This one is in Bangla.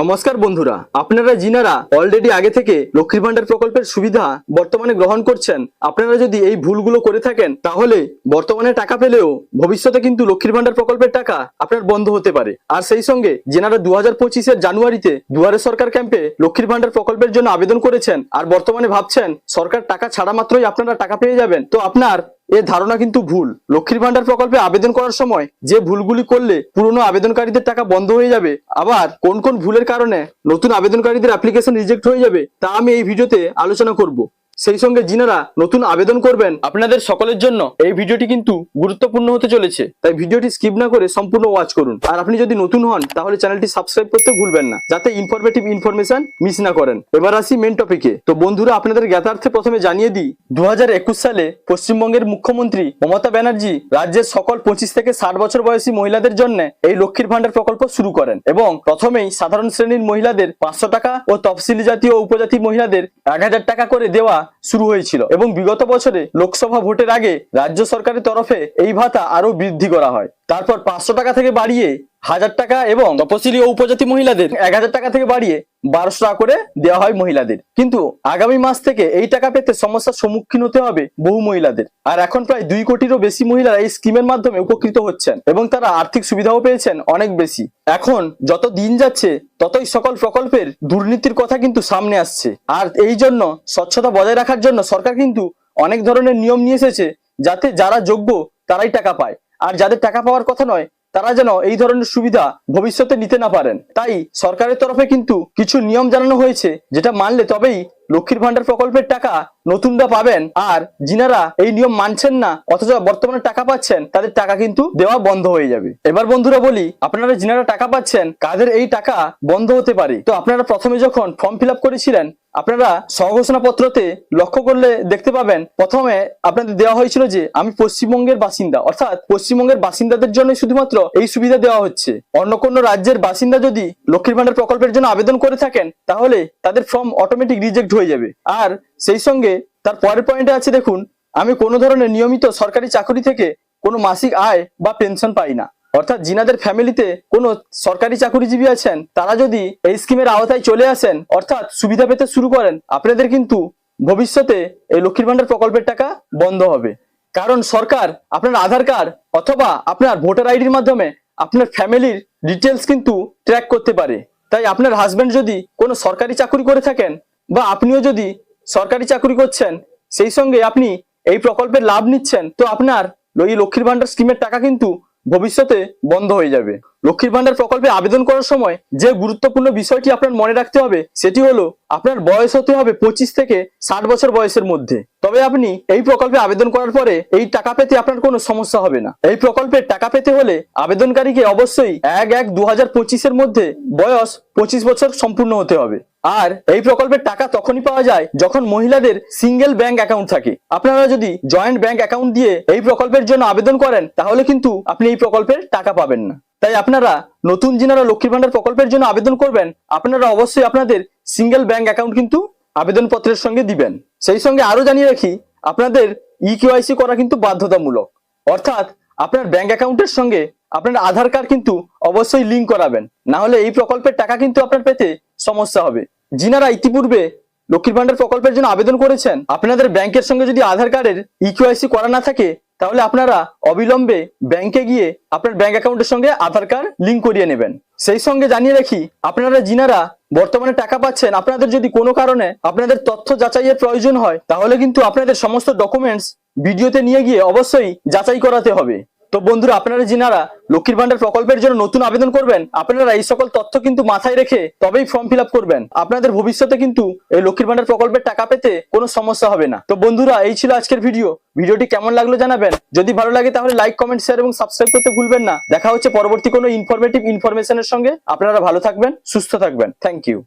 নমস্কার বন্ধুরা, আপনারা যিনারা অলরেডি আগে থেকে লক্ষ্মীর ভান্ডার প্রকল্পের সুবিধা বর্তমানে গ্রহণ করছেন। আপনারা যদি এই ভুলগুলো করে থাকেন, তাহলে বর্তমানে টাকা পেলেও ভবিষ্যতে কিন্তু লক্ষ্মীর ভান্ডার প্রকল্পের টাকা আপনার বন্ধ হতে পারে। আর সেই সঙ্গে যেনারা দু হাজার পঁচিশের জানুয়ারিতে দুয়ারে সরকার ক্যাম্পে লক্ষ্মীর ভান্ডার প্রকল্পের জন্য আবেদন করেছেন, আর বর্তমানে ভাবছেন, সরকার টাকা ছাড়া মাত্রই আপনারা টাকা পেয়ে যাবেন, তো আপনার এ ধারণা কিন্তু ভুল। লক্ষ্মীর ভান্ডার প্রকল্পে আবেদন করার সময় যে ভুলগুলি করলে পুরনো আবেদনকারীদের টাকা বন্ধ হয়ে যাবে, আবার কোন কোন ভুলের কারণে নতুন আবেদনকারীদের অ্যাপ্লিকেশন রিজেক্ট হয়ে যাবে, তা আমি এই ভিডিওতে আলোচনা করব। সেই সঙ্গে যিনারা নতুন আবেদন করবেন। আপনাদের সকলের জন্য এই ভিডিওটি কিন্তু গুরুত্বপূর্ণ হতে চলেছে। তাই ভিডিওটি স্কিপ না করে সম্পূর্ণ ওয়াচ করুন। আর আপনি যদি নতুন হন তাহলে চ্যানেলটি সাবস্ক্রাইব করতে ভুলবেন না যাতে ইনফরমেটিভ ইনফরমেশন মিস না করেন। এবার আসি মেন টপিকে তো বন্ধুরা আপনাদের জ্ঞাতার্থে প্রথমে জানিয়ে দিই দু হাজার একুশ সালে পশ্চিমবঙ্গের মুখ্যমন্ত্রী মমতা ব্যানার্জি রাজ্যের সকল পঁচিশ থেকে ষাট বছর বয়সী মহিলাদের জন্য এই লক্ষ্মীর ভান্ডার প্রকল্প শুরু করেন এবং প্রথমেই সাধারণ শ্রেণির মহিলাদের পাঁচশো টাকা ও তফসিলি জাতি ও উপজাতি মহিলাদের এক হাজার টাকা করে দেওয়া শুরু হয়েছিল এবং বিগত বছরে লোকসভা ভোটের আগে রাজ্য সরকারের তরফে এই ভাতা আরও বৃদ্ধি করা হয়। তারপর পাঁচশো টাকা থেকে বাড়িয়ে হাজার টাকা এবং তপশিলি ও উপজাতি মহিলাদের এক হাজার টাকা থেকে বাড়িয়ে বারোশো টাকা করে দেওয়া হয় মহিলাদের। কিন্তু আগামী মাস থেকে এই টাকা পেতে সমস্যার সম্মুখীন হতে হবে বহু মহিলাদের। আর এখন প্রায় দুই কোটিরও বেশি মহিলারা এই স্কিমের মাধ্যমে উপকৃত হচ্ছেন এবং তারা আর্থিক সুবিধাও পেয়েছেন অনেক বেশি। এখন যত দিন যাচ্ছে, ততই সকল প্রকল্পের দুর্নীতির কথা কিন্তু সামনে আসছে। আর এই জন্য স্বচ্ছতা বজায় রাখার জন্য সরকার কিন্তু অনেক ধরনের নিয়ম নিয়ে এসেছে যাতে যারা যোগ্য তারাই টাকা পায়। আর যাদের টাকা পাওয়ার কথা নয় তারা যেন এই ধরনের সুবিধা ভবিষ্যতে নিতে না পারেন। তাই সরকারের তরফে কিন্তু কিছু নিয়ম জানানো হয়েছে, যেটা মানলে তবেই লক্ষ্মীর ভান্ডার প্রকল্পের টাকা নতুনরা পাবেন, আর যিনারা এই নিয়ম মানছেন না, অথচ বর্তমানে টাকা পাচ্ছেন, তাদের টাকা কিন্তু দেওয়া বন্ধ হয়ে যাবে। এবার বন্ধুরা বলি, আপনারা যিনারা টাকা পাচ্ছেন, কাদের এই টাকা বন্ধ হতে পারে? তো আপনারা প্রথমে যখন ফর্ম ফিল করেছিলেন, আপনারা স্বঘোষণা পত্রতে লক্ষ্য করলে দেখতে পাবেন, প্রথমে আপনাদের দেওয়া হয়েছিল যে, আমি পশ্চিমবঙ্গের বাসিন্দা, অর্থাৎ পশ্চিমবঙ্গের বাসিন্দাদের জন্য শুধুমাত্র এই সুবিধা দেওয়া হচ্ছে। অন্য কোনো রাজ্যের বাসিন্দা যদি লক্ষ্মীর ভান্ডার প্রকল্পের জন্য আবেদন করে থাকেন, তাহলে তাদের ফর্ম অটোমেটিক রিজেক্ট হয়ে যাবে। আর সেই সঙ্গে তার পরের পয়েন্টে আছে দেখুন, আমি কোনো ধরনের নিয়মিত সরকারি চাকরি থেকে কোনো মাসিক আয় বা পেনশন পাই না। অর্থাৎ জিনাদের ফ্যামিলিতে কোনো সরকারি চাকরিজীবী আছেন, তারা যদি এই স্কিমের আওতায় চলে আসেন, অর্থাৎ সুবিধা পেতে শুরু করেন, আপনাদের কিন্তু ভবিষ্যতে এই লক্ষ্মীর ভান্ডার প্রকল্পের টাকা বন্ধ হবে। কারণ সরকার আপনার আধার কার্ড অথবা আপনার ভোটার আইডির মাধ্যমে আপনার ফ্যামিলির ডিটেলস কিন্তু ট্র্যাক করতে পারে। তাই আপনার হাজবেন্ড যদি কোনো সরকারি চাকরি করে থাকেন বা আপনিও যদি সরকারি চাকরি করছেন, সেই সঙ্গে আপনি এই প্রকল্পের লাভ নিচ্ছেন, তো আপনার এই লক্ষ্মীর ভান্ডার স্কিমের টাকা কিন্তু ভবিষ্যতে বন্ধ হয়ে যাবে। লক্ষ্মীর ভান্ডার প্রকল্পে আবেদন করার সময় যে গুরুত্বপূর্ণ বিষয়টি আপনার মনে রাখতে হবে, সেটি হলো আপনার বয়স হতে হবে পঁচিশ থেকে ষাট বছর বয়সের মধ্যে। তবে আপনি এই প্রকল্পে আবেদন করার পরে এই টাকা পেতে আপনার কোনো সমস্যা হবে না। এই প্রকল্পের টাকা পেতে হলে আবেদনকারীকে অবশ্যই এক এক দু হাজার পঁচিশের মধ্যে বয়স পঁচিশ বছর সম্পূর্ণ হতে হবে। আর এই প্রকল্পের টাকা তখনই পাওয়া যায় যখন মহিলাদের সিঙ্গেল ব্যাংক অ্যাকাউন্ট থাকে। আপনারা যদি জয়েন্ট ব্যাংক অ্যাকাউন্ট দিয়ে এই প্রকল্পের জন্য আবেদন করেন, তাহলে কিন্তু আপনি এই প্রকল্পের টাকা পাবেন না। তাই আপনারা নতুন যিনারা লক্ষ্মীর ভান্ডার প্রকল্পের জন্য আবেদন করবেন, আপনারা অবশ্যই আপনাদের সিঙ্গেল ব্যাংক অ্যাকাউন্ট কিন্তু আবেদনপত্রের সঙ্গে দিবেন। সেই সঙ্গে আরও জানিয়ে রাখি, আপনাদের ই কেওয়াইসি করা কিন্তু বাধ্যতামূলক। অর্থাৎ আপনার ব্যাংক অ্যাকাউন্টের সঙ্গে আপনার আধার কার্ড কিন্তু অবশ্যই লিঙ্ক করাবেন। না হলে এই প্রকল্পের টাকা কিন্তু আপনার পেতে সমস্যা হবে। যিনারা ইতিপূর্বে লক্ষ্মীর ভান্ডার প্রকল্পের জন্য আবেদন করেছেন। আপনাদের ব্যাংকের সঙ্গে যদি আধার কার্ডের ইকিউআইসি করা না থাকে, তাহলে আপনারা অবিলম্বে ব্যাংকে গিয়ে আপনার ব্যাংক অ্যাকাউন্টের সঙ্গে আধার কার্ড লিঙ্ক করিয়ে নেবেন। সেই সঙ্গে জানিয়ে রাখি, আপনারা যিনারা বর্তমানে টাকা পাচ্ছেন। আপনাদের যদি কোনো কারণে আপনাদের তথ্য যাচাইয়ের প্রয়োজন হয়, তাহলে কিন্তু আপনাদের সমস্ত ডকুমেন্টস ভিডিওতে নিয়ে গিয়ে অবশ্যই যাচাই করাতে হবে। তো বন্ধুরা, আপনারা যিনারা লক্ষ্মীর ভান্ডার প্রকল্পের জন্য নতুন আবেদন করবেন, আপনারা এই সকল তথ্য কিন্তু মাথায় রেখে তবেই ফর্ম ফিল করবেন। আপনাদের ভবিষ্যতে কিন্তু এই লক্ষ্মীর ভান্ডার প্রকল্পের টাকা পেতে কোনো সমস্যা হবে না। তো বন্ধুরা, এই ছিল আজকের ভিডিও। ভিডিওটি কেমন লাগল জানাবেন। যদি ভালো লাগে তাহলে লাইক কমেন্ট শেয়ার এবং সাবস্ক্রাইব করতে ভুলবেন না। দেখা হচ্ছে পরবর্তী কোনো ইনফরমেটিভ ইনফরমেশনের সঙ্গে। আপনারা ভালো থাকবেন, সুস্থ থাকবেন। Thank you